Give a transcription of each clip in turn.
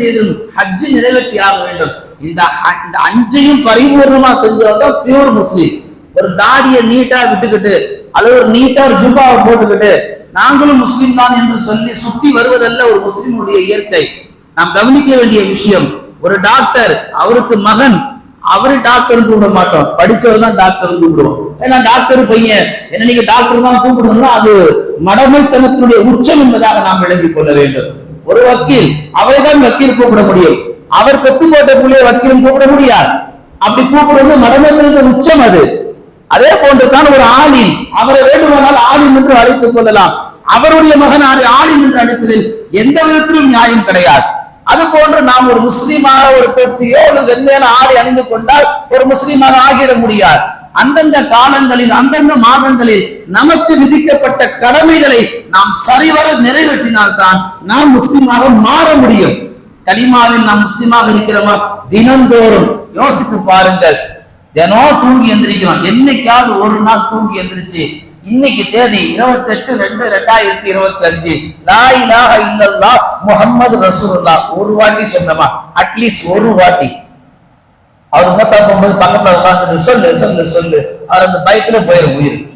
செய்தும் ஹஜ்ஜு நிறைவேற்றி ஆக வேண்டும். இந்த இந்த அஞ்சையும் பரிபூர்ணமா செஞ்சவங்க பியூர் முஸ்லீம். ஒரு தாடியை நீட்டா விட்டுக்கிட்டு அல்லது ஒரு நீட்டா ஒரு ஜுப்பாவை போட்டுக்கிட்டு நாங்களும் முஸ்லீம் தான் என்று சொல்லி சுத்தி வருவதல்ல ஒரு முஸ்லீமுடைய இயற்கை. நாம் கவனிக்க வேண்டிய விஷயம் ஒரு டாக்டர் அவருக்கு மகன் அவரு டாக்டர் கூப்பிட மாட்டோம். படிச்சவர் தான் டாக்டர் கூப்பிடுவோம். ஏன்னா டாக்டர் பையன் என்ன நீங்க டாக்டர் தான் கூப்பிடணும்னா அது மடமைத்தனத்தினுடைய உச்சம் என்பதாக நாம் விளங்கிக் கொள்ள வேண்டும். ஒரு வக்கீல் அவரை தான் வக்கீல் கூப்பிட முடியும். அவர் பெத்து போட்ட பிள்ளைய வக்கீலும் கூப்பிட முடியாது. அப்படி கூப்பிடுவது மரணத்திற்கு உச்சம் அது. அதே போன்று தான் ஒரு ஆலிம் அவரை வேண்டுமானால் ஆலிம் என்று அழைத்துக் கொள்ளலாம். அவருடைய மகன் ஆலி- ஆலிம் என்று அழைப்பதில் எந்த விதத்திலும் நியாயம் கிடையாது. அது போன்று நாம் ஒரு முஸ்லீமாக ஒரு தொட்டியோ ஒரு வெண்மையான ஆடை அணிந்து கொண்டால் ஒரு முஸ்லீமாக ஆகிட முடியாது. அந்தந்த காலங்களில் அந்தந்த மாதங்களில் நமக்கு விதிக்கப்பட்ட கடமைகளை நாம் சரிவர நிறைவேற்றினால்தான் நாம் முஸ்லிமாக மாற முடியும். கலிமாவில் நாம் முஸ்லிமாக இருக்கிறோமா? தினந்தோறும். யோசித்து பாருங்கள். தினம் தூங்கி எந்திரிக்கிறோம். என்னைக்காவது ஒரு நாள் தூங்கி எந்திரிச்சு இன்னைக்கு தேதி இருபத்தி எட்டு ரெண்டு ரெண்டாயிரத்தி இருபத்தி அஞ்சு லா இல்லல்லா முகமது ரசூல்லா ஒரு வாட்டி சொன்னமா? அட்லீஸ்ட் ஒரு வாட்டி. அவர் மூத்தா போகும்போது பக்கத்துல உட்காந்து சொல்லு சொல்லு சொல்லு அவர் அந்த பயத்துல போயிடும் உயிர்.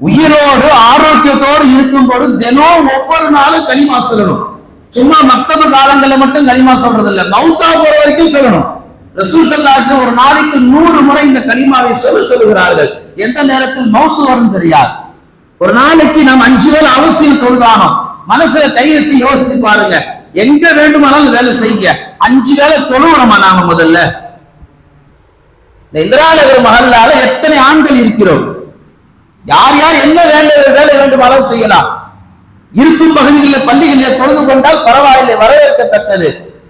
உயிரோடு ஆரோக்கியத்தோடு இருக்கும்போது தினம் ஒவ்வொரு நாளும் கனிமா சொல்லணும். சும்மா மக்தப காலங்கள்ல மட்டும் கனிமா சொல்றது இல்ல மவுத்தா போற வரைக்கும் சொல்லணும். ரசூல் ஒரு நாளைக்கு நூறு முறை இந்த கனிமாவை சொல்ல சொல்லுகிறார்கள். எந்த நேரத்தில் மவுத்து வரும் தெரியாது. ஒரு நாளைக்கு நாம் அஞ்சு வேளை அவசியம் தொழுதானோம் மனசுல கை வச்சு யோசிச்சு பாருங்க. எங்க வேண்டுமானாலும் வேலை செய்யுங்க. அஞ்சு வேளை தொழுவணுமா நாம முதல்ல? இந்த இந்திரா நகர் மகல்லால எத்தனை ஆண்கள் இருக்கிறோம்? யார் யார் என்ன வேண்ட வேலை வேண்டுமானாலும் செய்யலாம்? இருக்கும் பகுதிகளில் பள்ளிகளில் தொழுது கொண்டால் பரவாயில்லை வரவேற்கத்தக்கது.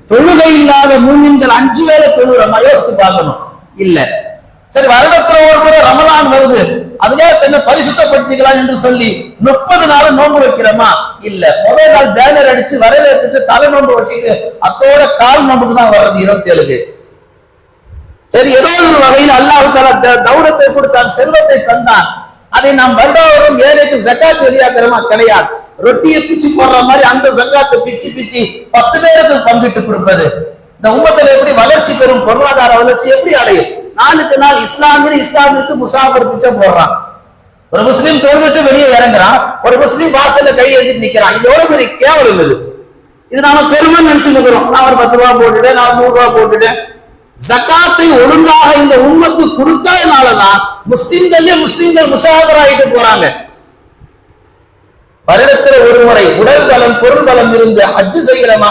தொழுகை இல்லாத மூமின்கள் அஞ்சு வேலை தொழுகிறோமா யோசித்து பார்க்கணும். இல்ல. சரி வருடத்துல ஒரு முறை ரமலான் வருது. அதுவே தன்னை பரிசுத்தப்படுத்திக்கலாம் என்று சொல்லி முப்பது நாள் நோன்பு வைக்கிறோமா? இல்ல. முதல் நாள் பேனர் அடிச்சு வரவேற்றுட்டு தலை நோன்பு வச்சுட்டு அத்தோட கால் நோன்புக்கு தான் வர்றது இருபத்தி ஏழுக்கு சரி ஏதோ ஒரு வகையில் அல்லாஹ் தஆலா தௌரத்தை கொடுத்தான் செல்வத்தை தந்தான். அதை நாம் வருடாவரும் ஏழைக்கு ஜக்காத் வெளியாகிறோமா கிடையாது. ரொட்டியை பிச்சு போடுற மாதிரி அந்த ஜக்காத்து பிச்சு பிச்சு பத்து பேருக்கு பங்கிட்டு கொடுப்பது. இந்த உம்மத்தில் எப்படி வளர்ச்சி பெறும்? பொருளாதார வளர்ச்சி எப்படி அடையும்? நாளுக்கு நாள் இஸ்லாமியர் இஸ்லாமிற்கு முசாஃபர் பிச்சை போடுறான். ஒரு முஸ்லீம் தொழுதுட்டு வெளியே இறங்குறான். ஒரு முஸ்லீம் வாசல்ல கை எழுதிட்டு நிக்கிறான். இது எவ்வளவு பெரிய கேவலம் இது. இது நாம பெருமை நினைச்சு நான் ஒரு பத்து ரூபா போட்டுட்டேன் நான் நூறு ரூபா போட்டுட்டேன். ஜக்காத்தை ஒழுங்காக இந்த உம்மத்து கொடுக்காதனாலதான் முஸ்லிம்களே முஸ்லிம்கள் முசாஃபர் ஆயிட்டு போறாங்க. வருடத்துல ஒரு முறை உடல் பலம் பொருள் பலம் இருந்து ஹஜ்ஜு செய்கிறோமா